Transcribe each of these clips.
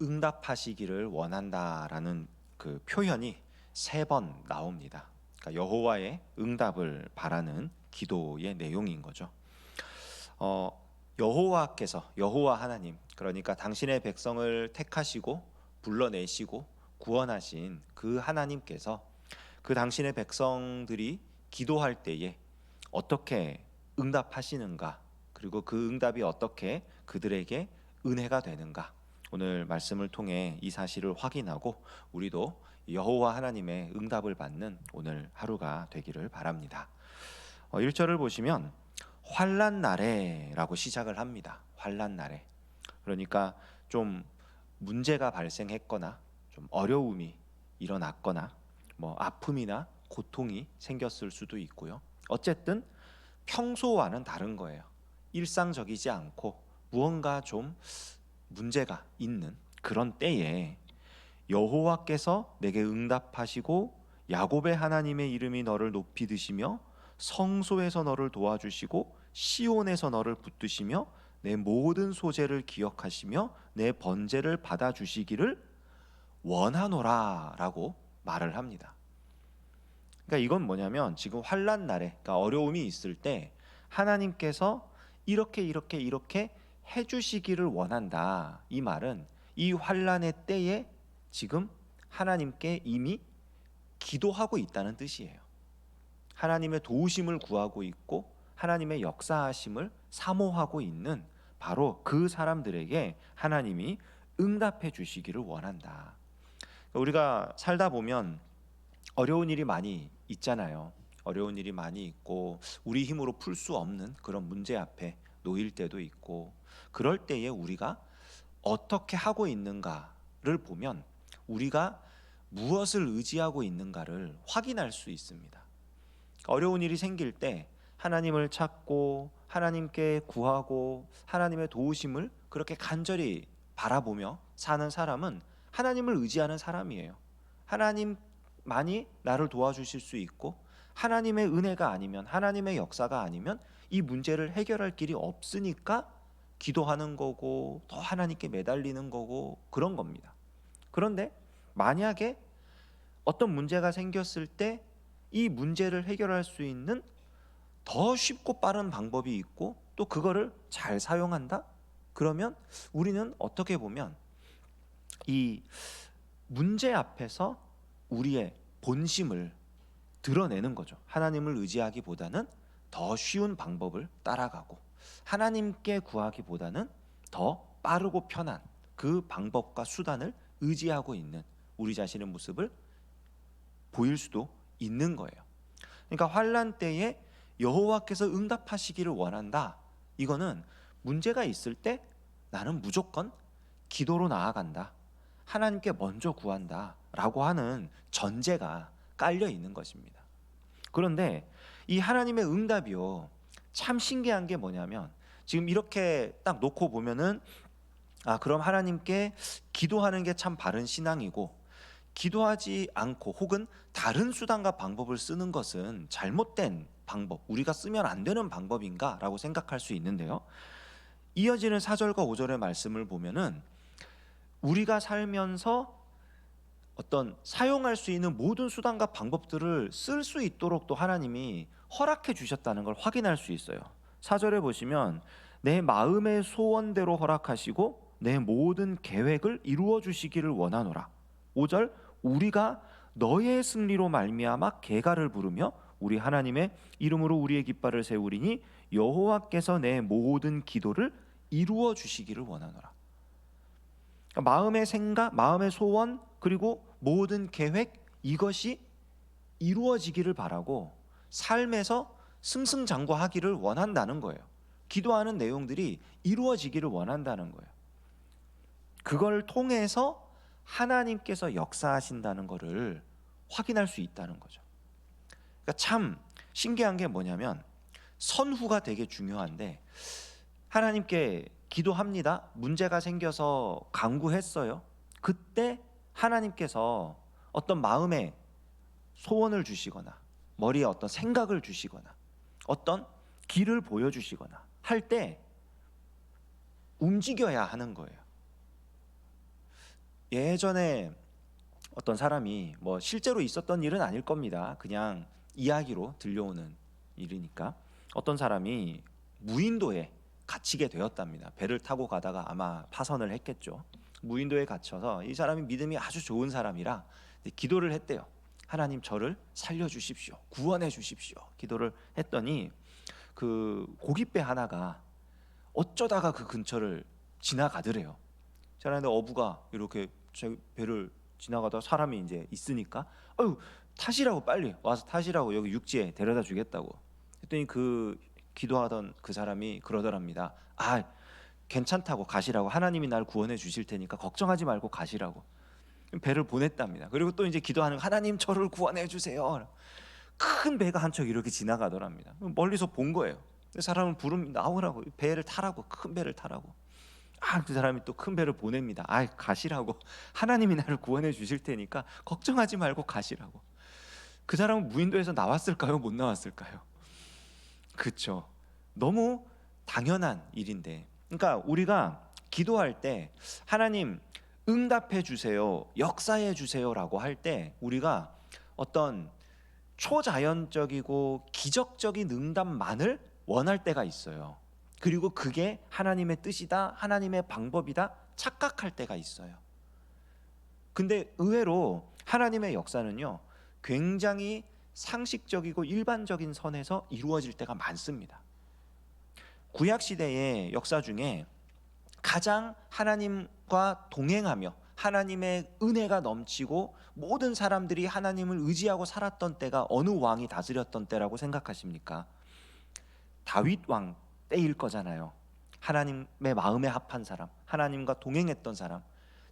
응답하시기를 원한다라는 그 표현이 세 번 나옵니다. 그러니까 여호와의 응답을 바라는 기도의 내용인 거죠. 어, 여호와께서 여호와 하나님 그러니까 당신의 백성을 택하시고 불러내시고 구원하신 그 하나님께서 그 당신의 백성들이 기도할 때에 어떻게 응답하시는가 그리고 그 응답이 어떻게 그들에게 은혜가 되는가 오늘 말씀을 통해 이 사실을 확인하고 우리도 여호와 하나님의 응답을 받는 오늘 하루가 되기를 바랍니다. 어, 1절을 보시면 환란 날에라고 시작을 합니다. 환란 날에. 그러니까 좀 문제가 발생했거나 좀 어려움이 일어났거나 뭐 아픔이나 고통이 생겼을 수도 있고요. 어쨌든 평소와는 다른 거예요. 일상적이지 않고 무언가 좀 문제가 있는 그런 때에 여호와께서 내게 응답하시고 야곱의 하나님의 이름이 너를 높이 드시며 성소에서 너를 도와주시고 시온에서 너를 붙드시며 내 모든 소재를 기억하시며 내 번제를 받아 주시기를 원하노라라고 말을 합니다. 그러니까 이건 뭐냐면 지금 환란 날에 그러니까 어려움이 있을 때 하나님께서 이렇게 이렇게 이렇게 해 주시기를 원한다. 이 말은 이 환란의 때에 지금 하나님께 이미 기도하고 있다는 뜻이에요. 하나님의 도우심을 구하고 있고 하나님의 역사하심을 사모하고 있는 바로 그 사람들에게 하나님이 응답해 주시기를 원한다. 우리가 살다 보면 어려운 일이 많이 있잖아요. 어려운 일이 많이 있고 우리 힘으로 풀 수 없는 그런 문제 앞에 놓일 때도 있고 그럴 때에 우리가 어떻게 하고 있는가를 보면 우리가 무엇을 의지하고 있는가를 확인할 수 있습니다. 어려운 일이 생길 때 하나님을 찾고 하나님께 구하고 하나님의 도우심을 그렇게 간절히 바라보며 사는 사람은 하나님을 의지하는 사람이에요. 하나님만이 나를 도와주실 수 있고 하나님의 은혜가 아니면 하나님의 역사가 아니면 이 문제를 해결할 길이 없으니까 기도하는 거고 더 하나님께 매달리는 거고 그런 겁니다. 그런데 만약에 어떤 문제가 생겼을 때 이 문제를 해결할 수 있는 더 쉽고 빠른 방법이 있고 또 그거를 잘 사용한다? 그러면 우리는 어떻게 보면 이 문제 앞에서 우리의 본심을 드러내는 거죠. 하나님을 의지하기보다는 더 쉬운 방법을 따라가고 하나님께 구하기보다는 더 빠르고 편한 그 방법과 수단을 의지하고 있는 우리 자신의 모습을 보일 수도 있는 거예요. 그러니까 환란 때에 여호와께서 응답하시기를 원한다. 이거는 문제가 있을 때 나는 무조건 기도로 나아간다. 하나님께 먼저 구한다라고 하는 전제가 깔려 있는 것입니다. 그런데 이 하나님의 응답이요. 참 신기한 게 뭐냐면 지금 이렇게 딱 놓고 보면은 아, 그럼 하나님께 기도하는 게 참 바른 신앙이고 기도하지 않고 혹은 다른 수단과 방법을 쓰는 것은 잘못된 방법, 우리가 쓰면 안 되는 방법인가라고 생각할 수 있는데요. 이어지는 4절과 5절의 말씀을 보면은 우리가 살면서 어떤 사용할 수 있는 모든 수단과 방법들을 쓸 수 있도록 또 하나님이 허락해 주셨다는 걸 확인할 수 있어요. 4절에 보시면 내 마음의 소원대로 허락하시고 내 모든 계획을 이루어 주시기를 원하노라. 5절 우리가 너의 승리로 말미암아 개가를 부르며 우리 하나님의 이름으로 우리의 깃발을 세우리니 여호와께서 내 모든 기도를 이루어 주시기를 원하노라. 그러니까 마음의 생각, 마음의 소원 그리고 모든 계획 이것이 이루어지기를 바라고 삶에서 승승장구하기를 원한다는 거예요. 기도하는 내용들이 이루어지기를 원한다는 거예요. 그걸 통해서 하나님께서 역사하신다는 것을 확인할 수 있다는 거죠. 그러니까 참 신기한 게 뭐냐면 선후가 되게 중요한데 하나님께 기도합니다. 문제가 생겨서 강구했어요. 그때 하나님께서 어떤 마음에 소원을 주시거나 머리에 어떤 생각을 주시거나 어떤 길을 보여주시거나 할 때 움직여야 하는 거예요. 예전에 어떤 사람이 뭐 실제로 있었던 일은 아닐 겁니다. 그냥 이야기로 들려오는 일이니까 어떤 사람이 무인도에 갇히게 되었답니다. 배를 타고 가다가 아마 파선을 했겠죠. 무인도에 갇혀서 이 사람이 믿음이 아주 좋은 사람이라 기도를 했대요. 하나님 저를 살려 주십시오. 구원해 주십시오. 기도를 했더니 그 고깃배 하나가 어쩌다가 그 근처를 지나가더래요. 지나는데 어부가 이렇게 제 배를 지나가다 사람이 이제 있으니까 어유 타시라고 빨리 와서 타시라고 여기 육지에 데려다 주겠다고 했더니 그 기도하던 그 사람이 그러더랍니다. 아 괜찮다고 가시라고 하나님이 날 구원해 주실 테니까 걱정하지 말고 가시라고 배를 보냈답니다. 그리고 또 이제 기도하는 하나님 저를 구원해 주세요. 큰 배가 한 척 이렇게 지나가더랍니다. 멀리서 본 거예요. 사람을 부르면 나오라고 배를 타라고 큰 배를 타라고. 아, 그 사람이 또 큰 배를 보냅니다. 아, 가시라고. 하나님이 나를 구원해 주실 테니까 걱정하지 말고 가시라고. 그 사람은 무인도에서 나왔을까요? 못 나왔을까요? 그렇죠. 너무 당연한 일인데. 그러니까 우리가 기도할 때 하나님 응답해 주세요. 역사해 주세요라고 할 때 우리가 어떤 초자연적이고 기적적인 응답만을 원할 때가 있어요. 그리고 그게 하나님의 뜻이다, 하나님의 방법이다 착각할 때가 있어요. 근데 의외로 하나님의 역사는요, 굉장히 상식적이고 일반적인 선에서 이루어질 때가 많습니다. 구약 시대의 역사 중에 가장 하나님과 동행하며 하나님의 은혜가 넘치고 모든 사람들이 하나님을 의지하고 살았던 때가 어느 왕이 다스렸던 때라고 생각하십니까? 다윗 왕 때일 거잖아요. 하나님의 마음에 합한 사람, 하나님과 동행했던 사람.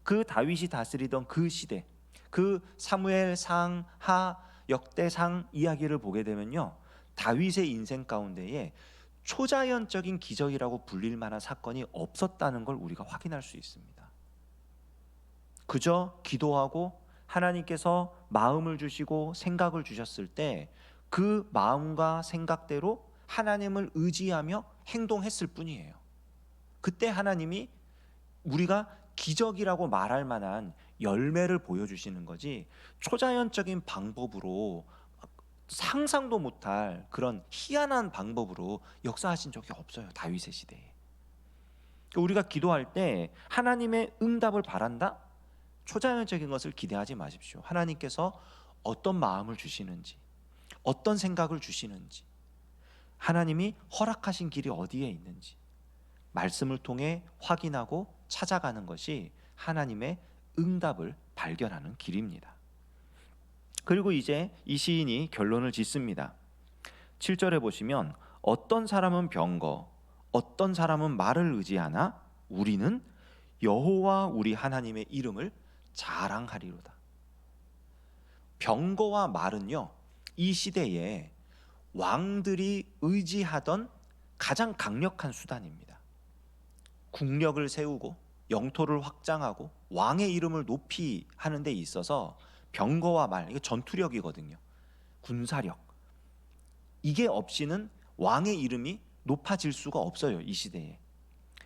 그 다윗이 다스리던 그 시대, 그 사무엘 상, 하, 역대상 이야기를 보게 되면요. 다윗의 인생 가운데에 초자연적인 기적이라고 불릴 만한 사건이 없었다는 걸 우리가 확인할 수 있습니다. 그저 기도하고 하나님께서 마음을 주시고 생각을 주셨을 때 그 마음과 생각대로 하나님을 의지하며 행동했을 뿐이에요. 그때 하나님이 우리가 기적이라고 말할 만한 열매를 보여주시는 거지 초자연적인 방법으로 상상도 못할 그런 희한한 방법으로 역사하신 적이 없어요 다윗의 시대에. 우리가 기도할 때 하나님의 응답을 바란다? 초자연적인 것을 기대하지 마십시오. 하나님께서 어떤 마음을 주시는지, 어떤 생각을 주시는지, 하나님이 허락하신 길이 어디에 있는지, 말씀을 통해 확인하고 찾아가는 것이 하나님의 응답을 발견하는 길입니다. 그리고 이제 이 시인이 결론을 짓습니다. 7절에 보시면 어떤 사람은 병거, 어떤 사람은 말을 의지하나 우리는 여호와 우리 하나님의 이름을 자랑하리로다. 병거와 말은요. 이 시대에 왕들이 의지하던 가장 강력한 수단입니다. 국력을 세우고 영토를 확장하고 왕의 이름을 높이 하는 데 있어서 병거와 말 이게 전투력이거든요. 군사력. 이게 없이는 왕의 이름이 높아질 수가 없어요, 이 시대에.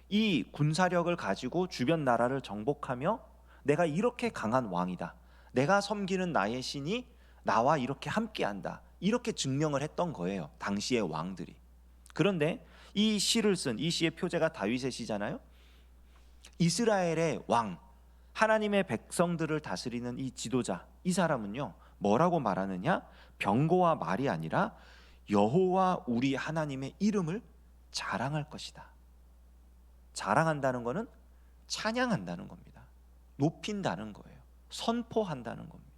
이 군사력을 가지고 주변 나라를 정복하며 내가 이렇게 강한 왕이다. 내가 섬기는 나의 신이 나와 이렇게 함께한다. 이렇게 증명을 했던 거예요. 당시의 왕들이. 그런데 이 시를 쓴 이 시의 표제가 다윗의 시잖아요. 이스라엘의 왕, 하나님의 백성들을 다스리는 이 지도자, 이 사람은요. 뭐라고 말하느냐? 병거와 말이 아니라 여호와 우리 하나님의 이름을 자랑할 것이다. 자랑한다는 것은 찬양한다는 겁니다. 높인다는 거예요. 선포한다는 겁니다.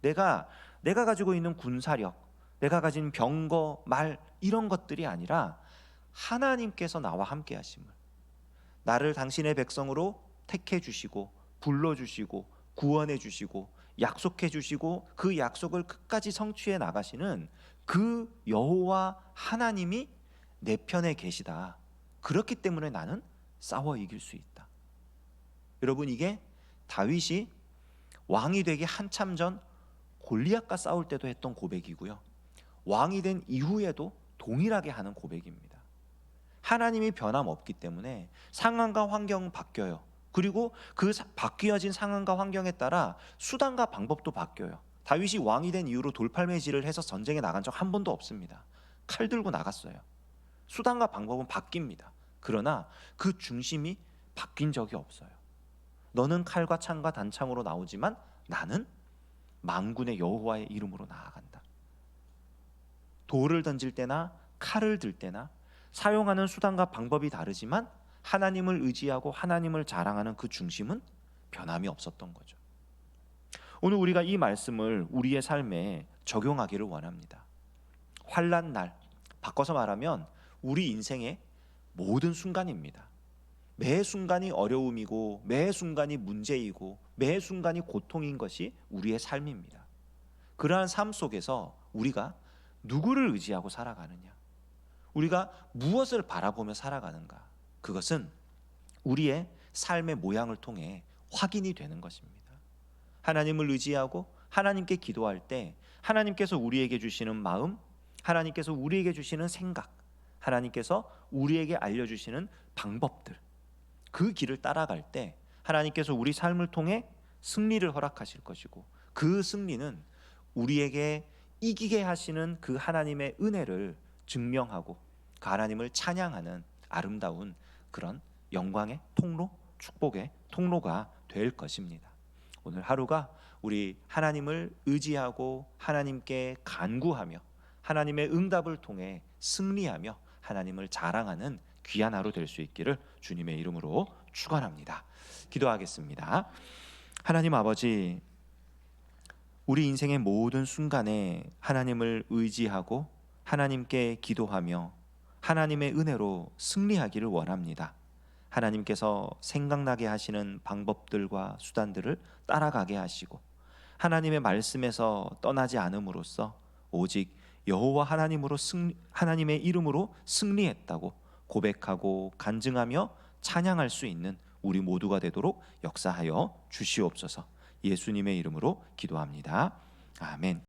내가 내가 가지고 있는 군사력, 내가 가진 병거, 말 이런 것들이 아니라 하나님께서 나와 함께 하심을 나를 당신의 백성으로 택해 주시고 불러 주시고 구원해 주시고 약속해 주시고 그 약속을 끝까지 성취해 나가시는 그 여호와 하나님이 내 편에 계시다. 그렇기 때문에 나는 싸워 이길 수 있다. 여러분 이게 다윗이 왕이 되기 한참 전 골리앗과 싸울 때도 했던 고백이고요. 왕이 된 이후에도 동일하게 하는 고백입니다. 하나님이 변함없기 때문에 상황과 환경 바뀌어요. 그리고 그 사- 바뀌어진 상황과 환경에 따라 수단과 방법도 바뀌어요. 다윗이 왕이 된 이후로 돌팔매질을 해서 전쟁에 나간 적 한 번도 없습니다. 칼 들고 나갔어요. 수단과 방법은 바뀝니다. 그러나 그 중심이 바뀐 적이 없어요. 너는 칼과 창과 단창으로 나오지만 나는 망군의 여호와의 이름으로 나아간다. 돌을 던질 때나 칼을 들 때나 사용하는 수단과 방법이 다르지만 하나님을 의지하고 하나님을 자랑하는 그 중심은 변함이 없었던 거죠. 오늘 우리가 이 말씀을 우리의 삶에 적용하기를 원합니다. 환란 날 바꿔서 말하면 우리 인생의 모든 순간입니다. 매 순간이 어려움이고 매 순간이 문제이고 매 순간이 고통인 것이 우리의 삶입니다. 그러한 삶 속에서 우리가 누구를 의지하고 살아가느냐? 우리가 무엇을 바라보며 살아가는가? 그것은 우리의 삶의 모양을 통해 확인이 되는 것입니다. 하나님을 의지하고 하나님께 기도할 때 하나님께서 우리에게 주시는 마음, 하나님께서 우리에게 주시는 생각, 하나님께서 우리에게 알려주시는 방법들, 그 길을 따라갈 때 하나님께서 우리 삶을 통해 승리를 허락하실 것이고 그 승리는 우리에게 이기게 하시는 그 하나님의 은혜를 증명하고 그 하나님을 찬양하는 아름다운 그런 영광의 통로, 축복의 통로가 될 것입니다. 오늘 하루가 우리 하나님을 의지하고 하나님께 간구하며 하나님의 응답을 통해 승리하며 하나님을 자랑하는 귀한 하루 될 수 있기를 주님의 이름으로 축원합니다. 기도하겠습니다. 하나님 아버지 우리 인생의 모든 순간에 하나님을 의지하고 하나님께 기도하며 하나님의 은혜로 승리하기를 원합니다. 하나님께서 생각나게 하시는 방법들과 수단들을 따라가게 하시고 하나님의 말씀에서 떠나지 않음으로써 오직 여호와 하나님으로 승 하나님의 이름으로 승리했다고 고백하고 간증하며 찬양할 수 있는 우리 모두가 되도록 역사하여 주시옵소서. 예수님의 이름으로 기도합니다. 아멘.